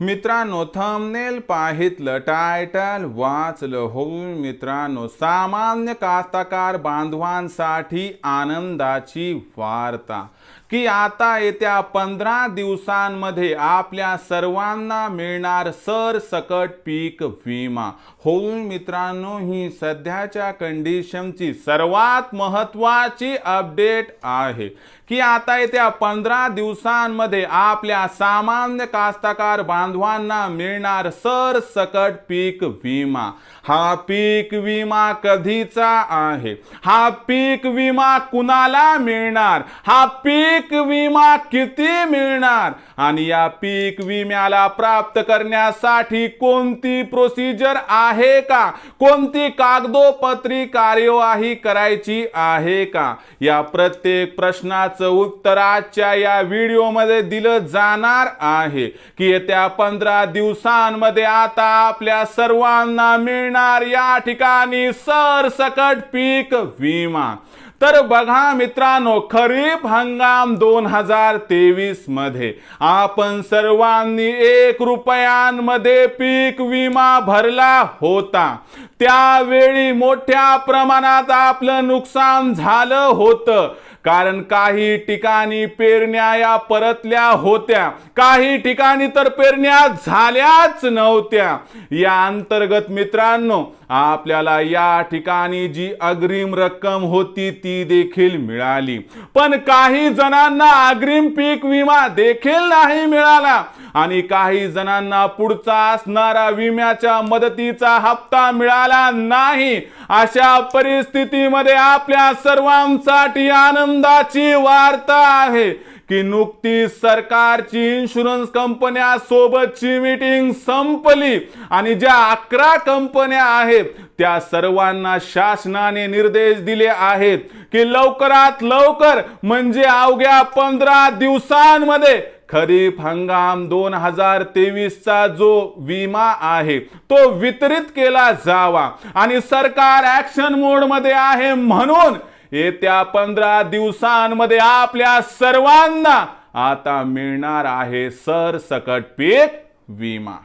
मित्रांनो thumbnail पाहितलं title वाचलं होऊन मित्रांनो सामान्य कास्तकार बांधवांसाठी आनंदाची वार्ता. की आता येत्या पंधरा दिवसांमध्ये आपल्या सर्वांना मिळणार सरसकट पीक विमा. होऊन मित्रांनो ही सध्याच्या कंडिशनची सर्वात महत्वाची अपडेट आहे. की आता येत्या पंधरा दिवसांमध्ये आपल्या सामान्य कास्तकार बांधवांना मिळणार सरसकट पीक विमा. हा पीक विमा कधीचा आहे? हा पीक विमा कुणाला मिळणार? हा पीक पीक विमा किती मिळणार? आणि या पीक विम्याला प्राप्त करण्यासाठी कोणती प्रोसिजर आहे का? कोणती कागदोपत्री कार्यवाही करायची आहे का? या प्रत्येक प्रश्नाचं उत्तर आजच्या या व्हिडिओमध्ये दिलं जाणार आहे. की येत्या पंधरा दिवसांमध्ये आता आपल्या सर्वांना मिळणार या ठिकाणी सरसकट पीक विमा. तर बघा मित्रांनो खरीप हंगाम दोन हजार तेवीसमध्ये आपण सर्वांनी एक रुपयांमध्ये पीक विमा भरला होता. त्यावेळी मोठ्या प्रमाणात आपलं नुकसान झालं होतं. कारण काही ठिकाणी पेरण्या या परतल्या होत्या. काही ठिकाणी तर पेरण्या झाल्याच नव्हत्या. या अंतर्गत मित्रांनो आपल्याला या ठिकाणी जी अग्रिम रक्कम होती ती देखील मिळाली. पण काही जणांना अग्रिम पीक विमा देखील नाही मिळाला. आणि काही जणांना पुढचा असणारा विम्याच्या मदतीचा हप्ता मिळाला नाही. अशा परिस्थितीमध्ये आपल्या सर्वांसाठी आनंदाची वार्ता आहे की नुकतीच सरकारची इन्शुरन्स कंपन्या सोबतची मीटिंग संपली. आणि ज्या अकरा कंपन्या आहेत त्या सर्वांना शासनाने निर्देश दिले आहेत की लवकरात लवकर म्हणजे अवघ्या पंधरा दिवसांमध्ये खरीप हंगाम दोन हजार तेवीसचा जो विमा आहे तो वितरित केला जावा. आणि सरकार ऍक्शन मोडमध्ये आहे म्हणून येत्या पंधरा दिवसांमध्ये आपल्या सर्वांना आता मिळणार आहे सरसकट पीक विमा.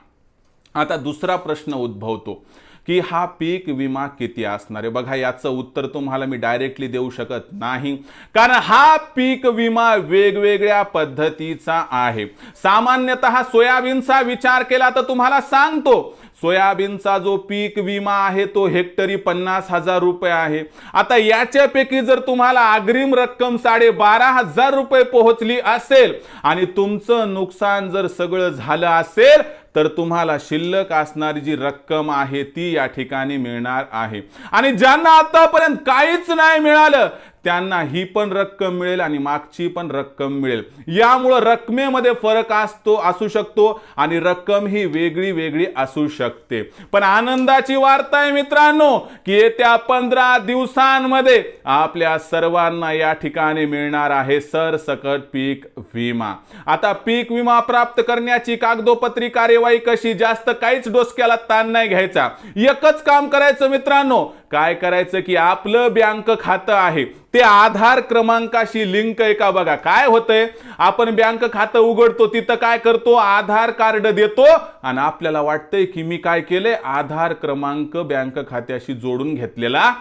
आता दुसरा प्रश्न उद्भवतो. की हा पीक विमा किती असणार आहे? बघा याचं उत्तर तुम्हाला मी डायरेक्टली देऊ शकत नाही. कारण हा पीक विमा वेगवेगळ्या पद्धतीचा आहे. सामान्यतः सोयाबीनचा विचार केला तर तुम्हाला सांगतो सोयाबीनचा जो पीक विमा आहे तो हेक्टरी पन्नास हजार रुपये आहे. आता याच्यापैकी जर तुम्हाला अग्रिम रक्कम साडे बारा हजार रुपये पोहोचली असेल आणि तुमचं नुकसान जर सगळं झालं असेल तर तुम्हाला शिल्लक असणारी जी रक्कम आहे ती या ठिकाणी मिळणार आहे. आणि ज्यांना आतापर्यंत काहीच नाही मिळालं त्यांना ही पण रक्कम मिळेल आणि मागची पण रक्कम मिळेल. यामुळं रकमेमध्ये फरक असतो असू शकतो आणि रक्कम ही वेगळी वेगळी असू शकते. पण आनंदाची वार्ता आहे मित्रांनो की येत्या पंधरा दिवसांमध्ये आपल्या सर्वांना या ठिकाणी मिळणार आहे सरसकट पीक विमा. आता पीक विमा प्राप्त करण्याची कागदोपत्री कार्यवाही कशी? जास्त काहीच डोसक्याला ताण नाही घ्यायचा. एकच काम करायचं मित्रांनो काय करायचं की आपलं बँक खातं आहे ते आधार क्रमांकाशी लिंक आहे का बघा काय होतंय? आपण बँक खातं उघडतो तिथं काय करतो? आधार कार्ड देतो आणि आपल्याला वाटतंय की मी काय केलंय? आधार क्रमांक बँक खात्याशी जोडून घेतलेला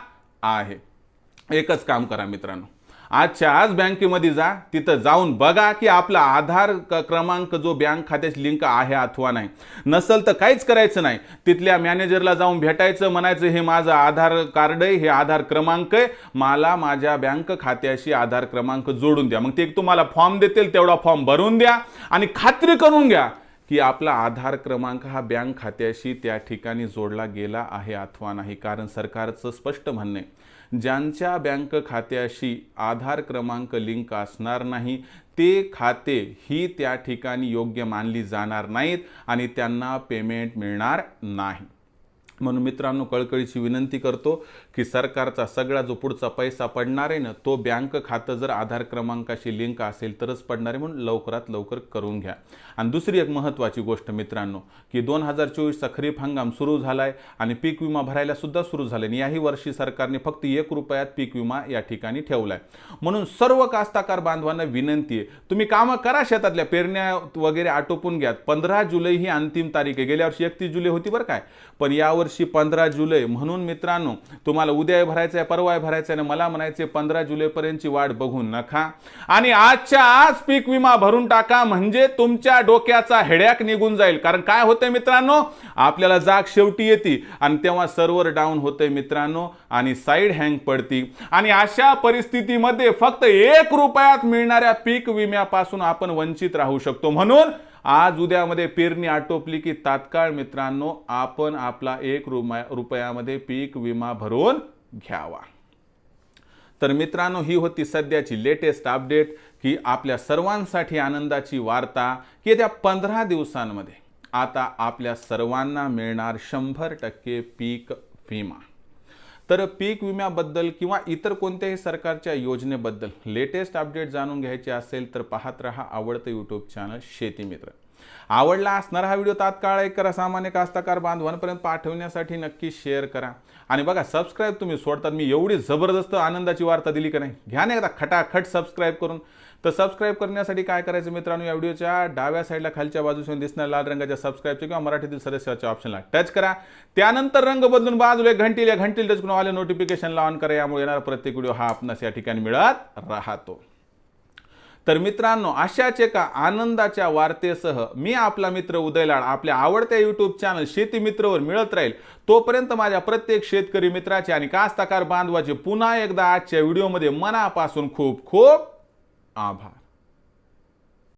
आहे. एकच काम करा मित्रांनो. आजच्या आज बँकेमध्ये जा तिथं जाऊन बघा की आपला आधार क- क्रमांक जो बँक खात्याची लिंक आहे अथवा नाही. नसल तर काहीच करायचं नाही. तिथल्या मॅनेजरला जाऊन भेटायचं म्हणायचं हे माझं आधार कार्ड आहे हे आधार क्रमांक आहे. मला माझ्या बँक खात्याशी आधार क्रमांक जोडून द्या. मग ते एक तुम्हाला फॉर्म देतील तेवढा फॉर्म भरून द्या आणि खात्री करून घ्या की आपला आधार क्रमांक हा बँक खात्याशी त्या ठिकाणी जोडला गेला आहे अथवा नाही कारण सरकारचं स्पष्ट म्हणणं आहे ज्यांच्या बँक खात्याशी आधार क्रमांक लिंक असणार नाही ते खाते ही त्या ठिकाणी योग्य मानली जाणार नाहीत आणि त्यांना पेमेंट मिळणार नाही. म्हणून मित्रांनो कळकळीची विनंती करतो की सरकारचा सगळा जो पुढचा पैसा पडणार आहे ना तो बँक खातं जर आधार क्रमांकाशी लिंक असेल तरच पडणार आहे म्हणून लवकरात लवकर करून घ्या. आणि दुसरी एक महत्त्वाची गोष्ट मित्रांनो की दोन हजार चोवीसचा खरीप हंगाम सुरू झाला आहे आणि पीक विमा भरायला सुद्धा सुरू झाले आणि याही वर्षी सरकारने फक्त एक रुपयात पीक विमा या ठिकाणी ठेवला आहे म्हणून सर्व कास्ताकार बांधवांना विनंती आहे तुम्ही कामं करा शेतातल्या पेरण्या वगैरे आटोपून घ्या. पंधरा जुलै ही अंतिम तारीख आहे. गेल्या वर्षी एकतीस जुलै होती बरं काय. पण यावर्षी पंधरा जुलै. म्हणून मित्रांनो तुम्हाला उद्या भरायचं आहे परवा भरायचं आहे आणि मला म्हणायचे पंधरा जुलैपर्यंतची वाट बघू नका. आणि आजच्या आज पीक विमा भरून टाका म्हणजे तुमच्या डोक्याचा हेड्याक निघून जाईल. कारण काय होतंय मित्रांनो आपल्याला जाग शेवटी येते आणि तेव्हा सर्व्हर डाऊन होतंय मित्रांनो आणि साईड हँग पडती. आणि अशा परिस्थितीमध्ये फक्त एक रुपयात मिळणाऱ्या पीक विम्यापासून आपण वंचित राहू शकतो. म्हणून आज उद्यामध्ये पेरणी आटोपली की तात्काळ मित्रांनो आपण आपला एक रुपयामध्ये पीक विमा भरून घ्यावा. तर मित्रांनो ही होती सध्याची लेटेस्ट अपडेट की आपल्या सर्वांसाठी आनंदाची वार्ता की येत्या पंधरा दिवसांमध्ये आता आपल्या सर्वांना मिळणार शंभर टक्के पीक विमा. तर पीक विम्याबद्दल किंवा इतर कोणत्याही सरकारच्या योजनेबद्दल लेटेस्ट अपडेट जाणून घ्यायचे असेल तर पाहत रहा आवडतं यूट्यूब चॅनल शेती मित्र. आवडला असणारा हा व्हिडिओ तात्काळ एक करा सामान्य कास्तकार बांधवांपर्यंत पाठवण्यासाठी नक्की शेअर करा. आणि बघा सबस्क्राईब तुम्ही सोडतात मी एवढी जबरदस्त आनंदाची वार्ता दिली का नाही? घ्या नाही एकदा खटाखट सबस्क्राईब करून. तर सबस्क्राईब करण्यासाठी काय करायचं मित्रांनो या व्हिडिओच्या डाव्या साईडला खालच्या बाजूसून दिसणाऱ्या लाल रंगाच्या सबस्क्राईबच्या किंवा मराठीतील सदस्याच्या ऑप्शनला टच करा. त्यानंतर रंग बदलून बाजूला एक घंटील या घंटील टच करून आले नोटिफिकेशनला ऑन करा. यामुळे येणारा प्रत्येक व्हिडिओ हा आपणास या ठिकाणी मिळत राहतो. तर मित्रांनो अशाच एका आनंदाच्या वार्तेसह मी आपला मित्र उदयलाड आपल्या आवडत्या युट्यूब चॅनल शेती मित्रवर मिळत राहील. तोपर्यंत माझ्या प्रत्येक शेतकरी मित्राचे आणि कास्तकार बांधवाचे पुन्हा एकदा आजच्या व्हिडिओमध्ये मनापासून खूप खूप आभार.